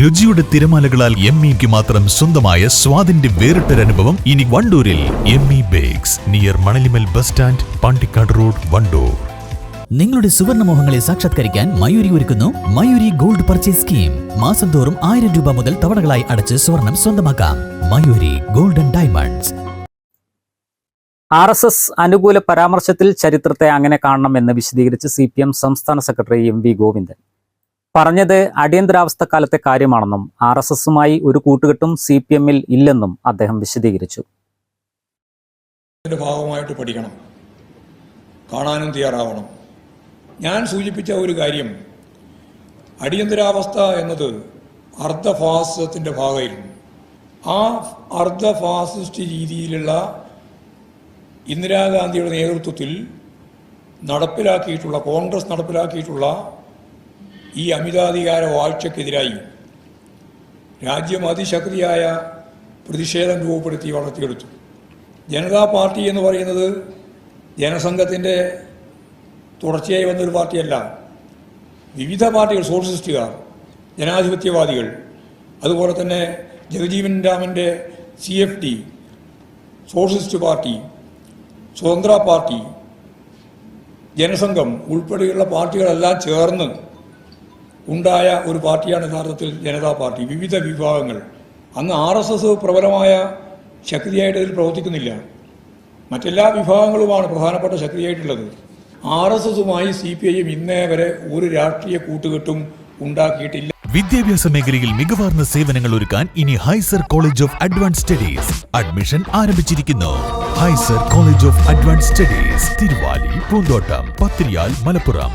രുചിയുടെ തിരമാലകളാൽ എം ഇക്ക് മാത്രം സ്വന്തമായ സ്വാദിന്റെ വേറിട്ടൊരനുഭവം ഇനി വണ്ടൂരിൽ M E bakes near Manalimal bus stand Pandikkad road Wandoor. നിങ്ങളുടെ സുവർണമോഹങ്ങളെ സാക്ഷാത്കരിക്കാൻ മയൂരി ഒരുക്കുന്നു മയൂരി ഗോൾഡ് പർച്ചേസ് സ്കീം മാസം തോറും ആയിരം രൂപ മുതൽ തവണകളായി അടച്ച് സ്വർണം സ്വന്തമാക്കാം. Mayuri golden diamonds R S S അനുകൂല പരാമർശത്തിൽ ചരിത്രത്തെ അങ്ങനെ കാണണമെന്ന് വിശദീകരിച്ച് സി പി എം സംസ്ഥാന സെക്രട്ടറി എം വി ഗോവിന്ദൻ. പറഞ്ഞത് അടിയന്തരാവസ്ഥ കാലത്തെ കാര്യമാണെന്നും ആർ എസ് എസുമായി ഒരു കൂട്ടുകെട്ടും സി പി എമ്മിൽ ഇല്ലെന്നും അദ്ദേഹം വിശദീകരിച്ചു. ഭാഗമായിട്ട് പഠിക്കണം. കാണാനും തയ്യാറാവണം. ഞാൻ സൂചിപ്പിച്ച ഒരു കാര്യം അടിയന്തരാവസ്ഥ എന്നത് അർദ്ധ ഫാസിസത്തിന്റെ ഭാഗമായിരുന്നു. ആ അർദ്ധ ഫാസിസ്റ്റ് രീതിയിലുള്ള ഇന്ദിരാഗാന്ധിയുടെ നേതൃത്വത്തിൽ നടപ്പിലാക്കിയിട്ടുള്ള കോൺഗ്രസ് നടപ്പിലാക്കിയിട്ടുള്ള ഈ അമിതാധികാര വാഴ്ചക്കെതിരായി രാജ്യം അതിശക്തിയായ പ്രതിഷേധം രൂപപ്പെടുത്തി വളർത്തിയെടുത്തു. ജനതാ പാർട്ടി എന്ന് പറയുന്നത് ജനസംഘത്തിന്റെ തുടർച്ചയായി വന്നൊരു പാർട്ടിയല്ല. വിവിധ പാർട്ടികൾ സോഷ്യലിസ്റ്റുകാർ ജനാധിപത്യവാദികൾ അതുപോലെ തന്നെ ജഗജീവൻ രാമന്റെ C F D socialist party സ്വതന്ത്ര പാർട്ടി ജനസംഘം ഉൾപ്പെടെയുള്ള പാർട്ടികളെല്ലാം ചേർന്ന് ഉണ്ടായ ഒരു പാർട്ടിയാണ് യഥാർത്ഥത്തിൽ ജനതാ പാർട്ടി. വിവിധ വിഭാഗങ്ങൾ. അന്ന് ആർ എസ് എസ് പ്രബലമായ ശക്തിയായിട്ട് ഇതിൽ പ്രവർത്തിക്കുന്നില്ല. മറ്റെല്ലാ വിഭാഗങ്ങളുമാണ് പ്രധാനപ്പെട്ട ശക്തിയായിട്ടുള്ളത്. ആർ എസ് എസുമായി സി പി ഐ എം ഇന്നേ വരെ ഒരു രാഷ്ട്രീയ കൂട്ടുകെട്ടും ഉണ്ടാക്കിയിട്ടില്ല. വിദ്യാഭ്യാസ മേഖലയിൽ മികവാർന്ന സേവനങ്ങൾ ഒരുക്കാൻ ഇനി Hyzer college of advance studies admission ആരംഭിച്ചിരിക്കുന്നു. Hyzer college of advance studies Thiruvali Poonthottam Pathriyal Malappuram.